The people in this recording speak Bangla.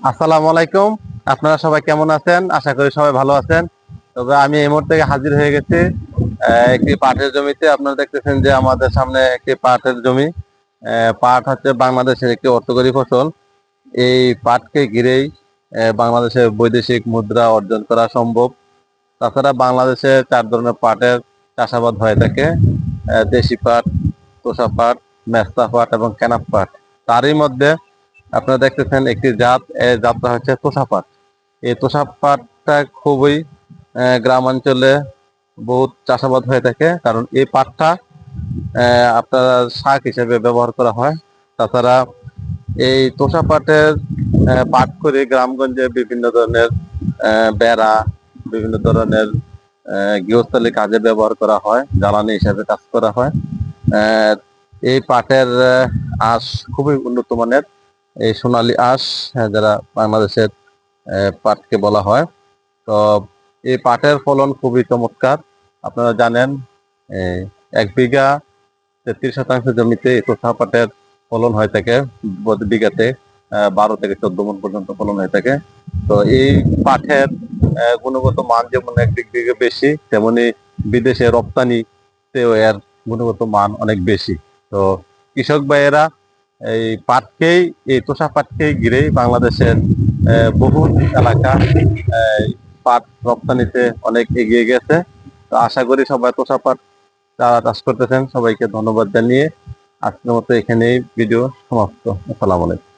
আসসালামু আলাইকুম। আপনারা সবাই কেমন আছেন? আশা করি সবাই ভালো আছেন। তবে আমি এই মুহূর্তে হাজির হয়ে গেছি একটি পাটের জমিতে। আপনারা দেখতেছেন যে আমাদের সামনে একটি পাটের জমি। পাট হচ্ছে বাংলাদেশের একটি অর্থকরী ফসল। এই পাটকে ঘিরেই বাংলাদেশের বৈদেশিক মুদ্রা অর্জন করা সম্ভব। তাছাড়া বাংলাদেশে চার ধরনের পাটের চাষাবাদ হয়ে থাকে। দেশি পাট, তোষা পাট, মেস্তা পাট এবং কেনাপ পাট। তারই মধ্যে আপনারা দেখতেছেন একটি জাত জাতটা হচ্ছে তোষা পাট এই তোষা পাটটা খুবই গ্রামাঞ্চলে বহুত চাষাবাদ হয়ে থাকে, কারণ এই পাটটা আপনার শাক হিসেবে ব্যবহার করা হয়। তাছাড়া এই তোষা পাটের পাট করে গ্রামগঞ্জে বিভিন্ন ধরনের বেড়া, বিভিন্ন ধরনের গৃহস্থলী কাজে ব্যবহার করা হয়, জ্বালানি হিসেবে কাজ করা হয়। এই পাটের আঁশ খুবই উন্নত মানের। এই সোনালী আঁশ হ্যাঁ, যারা বাংলাদেশের পাটকে বলা হয়। তো এই পাটের ফলন খুবই চমৎকার। আপনারা জানেন এক বিঘা তেত্রিশ শতাংশ জমিতে তোষা পাটের ফলন হয়ে থাকে। বিঘাতে বারো থেকে চোদ্দ মন পর্যন্ত ফলন হয়ে থাকে। তো এই আহ, গুণগত মান যেমন একদিক দিকে বেশি তেমনি বিদেশে রপ্তানিতেও এর গুণগত মান অনেক বেশি। তো কৃষক ভাইয়েরা এই পাটকেই, এই তোষা পাটকেই ঘিরেই বাংলাদেশের বহু এলাকা পাট রপ্তানিতে অনেক এগিয়ে গেছে। তো আশা করি সবাই তোষা পাট যারা চাষ করতেছেন সবাইকে ধন্যবাদ জানিয়ে আজকের মতো এখানেই ভিডিও সমাপ্ত। আসসালামু আলাইকুম।